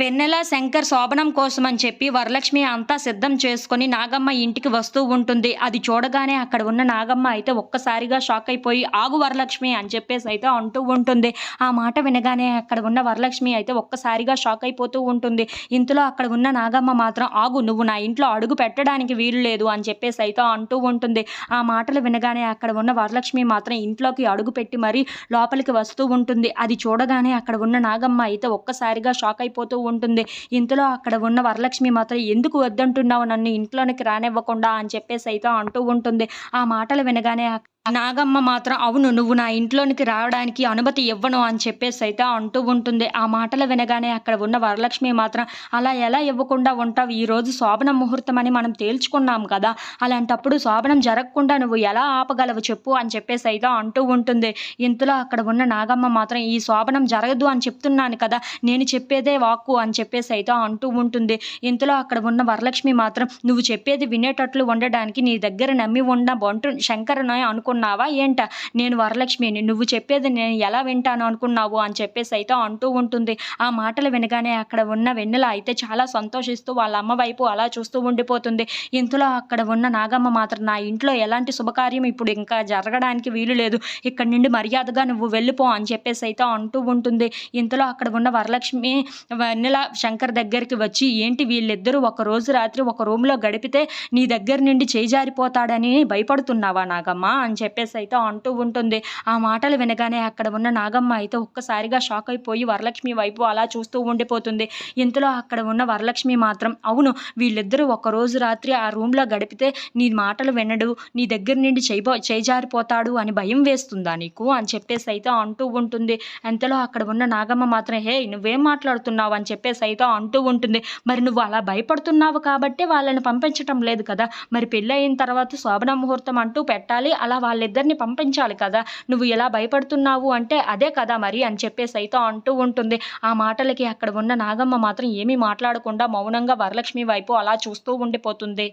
వెన్నెల శంకర్ శోభనం కోసం అని చెప్పి వరలక్ష్మి అంతా సిద్ధం చేసుకుని నాగమ్మ ఇంటికి వస్తూ ఉంటుంది. అది చూడగానే అక్కడ ఉన్న నాగమ్మ అయితే ఒక్కసారిగా షాక్ అయిపోయి ఆగు వరలక్ష్మి అని చెప్పేసి అయితే అంటూ ఉంటుంది. ఆ మాట వినగానే అక్కడ ఉన్న వరలక్ష్మి అయితే ఒక్కసారిగా షాక్ అయిపోతూ ఉంటుంది. ఇంతలో అక్కడ ఉన్న నాగమ్మ మాత్రం ఆగు నువ్వు నా ఇంట్లో అడుగు పెట్టడానికి వీలు లేదు అని చెప్పేసి అయితే అంటూ ఉంటుంది. ఆ మాటలు వినగానే అక్కడ ఉన్న వరలక్ష్మి మాత్రం ఇంట్లోకి అడుగు పెట్టి మరీ లోపలికి వస్తూ ఉంటుంది. అది చూడగానే అక్కడ ఉన్న నాగమ్మ అయితే ఒక్కసారిగా షాక్ అయిపోతూ ఉంటుంది. ఇంతలో అక్కడ ఉన్న వరలక్ష్మి మాత్రం ఎందుకు వద్దంటున్నావు? నన్ను ఇంట్లోనికి రానివ్వకుండా అని చెప్పేసి అయితే అంటూ ఉంటుంది. ఆ మాటలు వినగానే నాగమ్మ మాత్రం అవును నువ్వు నా ఇంట్లోనికి రావడానికి అనుమతి ఇవ్వను అని చెప్పేసి అయితే అంటూ ఉంటుంది. ఆ మాటలు వినగానే అక్కడ ఉన్న వరలక్ష్మి మాత్రం అలా ఎలా ఇవ్వకుండా ఉంటావు? ఈ రోజు శోభన ముహూర్తం అని మనం తేల్చుకున్నాం కదా. అలాంటప్పుడు శోభనం జరగకుండా నువ్వు ఎలా ఆపగలవు చెప్పు అని చెప్పేసి అయితే అంటూ ఉంటుంది. ఇంతలో అక్కడ ఉన్న నాగమ్మ మాత్రం ఈ శోభనం జరగదు అని చెప్తున్నాను కదా నేను చెప్పేదే వాక్కు అని చెప్పేసి అయితే అంటూ ఉంటుంది. ఇంతలో అక్కడ ఉన్న వరలక్ష్మి మాత్రం నువ్వు చెప్పేది వినేటట్లు ఉండడానికి నీ దగ్గర నమ్మి ఉన్న బంటు అనుకు అనుకున్నావా? ఏంట? నేను వరలక్ష్మిని. నువ్వు చెప్పేది నేను ఎలా వింటాను అనుకున్నావు? అని చెప్పేసి అయితే అంటూ ఉంటుంది. ఆ మాటలు వినగానే అక్కడ ఉన్న వెన్నెల అయితే చాలా సంతోషిస్తూ వాళ్ళ అమ్మ వైపు అలా చూస్తూ ఉండిపోతుంది. ఇంతలో అక్కడ ఉన్న నాగమ్మ మాత్రం నా ఇంట్లో ఎలాంటి శుభకార్యం ఇప్పుడు ఇంకా జరగడానికి వీలు లేదు. ఇక్కడ నుండి మర్యాదగా నువ్వు వెళ్ళిపో అని చెప్పేసి అయితే అంటూ ఉంటుంది. ఇంతలో అక్కడ ఉన్న వరలక్ష్మి వెన్నెల శంకర్ దగ్గరికి వచ్చి ఏంటి వీళ్ళిద్దరూ ఒక రోజు రాత్రి ఒక రూమ్లో గడిపితే నీ దగ్గర నుండి చేజారిపోతాడని భయపడుతున్నావా నాగమ్మ? అని చెప్పేసి అయితే అంటూ ఉంటుంది. ఆ మాటలు వినగానే అక్కడ ఉన్న నాగమ్మ అయితే ఒక్కసారిగా షాక్ అయిపోయి వరలక్ష్మి వైపు అలా చూస్తూ ఉండిపోతుంది. ఇంతలో అక్కడ ఉన్న వరలక్ష్మి మాత్రం అవును వీళ్ళిద్దరూ ఒకరోజు రాత్రి ఆ రూమ్లో గడిపితే నీ మాటలు వినడు నీ దగ్గర నుండి చేయబో చేజారిపోతాడు అని భయం వేస్తుందా నీకు? అని చెప్పేసి అయితే అంటూ ఉంటుంది. అంతలో అక్కడ ఉన్న నాగమ్మ మాత్రం హే నువ్వేం మాట్లాడుతున్నావు? అని చెప్పేసి అయితే అంటూ ఉంటుంది. మరి నువ్వు అలా భయపడుతున్నావు కాబట్టి వాళ్ళని పంపించటం లేదు కదా. మరి పెళ్ళి అయిన తర్వాత శోభన ముహూర్తం అంటూ పెట్టాలి అలా వాళ్ళిద్దరిని పంపించాలి కదా. నువ్వు ఎలా భయపడుతున్నావు అంటే అదే కదా మరి అని చెప్పేసి అయితే అంటూ ఉంటుంది. ఆ మాటలకి అక్కడ ఉన్న నాగమ్మ మాత్రం ఏమీ మాట్లాడకుండా మౌనంగా వరలక్ష్మి వైపు అలా చూస్తూ ఉండిపోతుంది.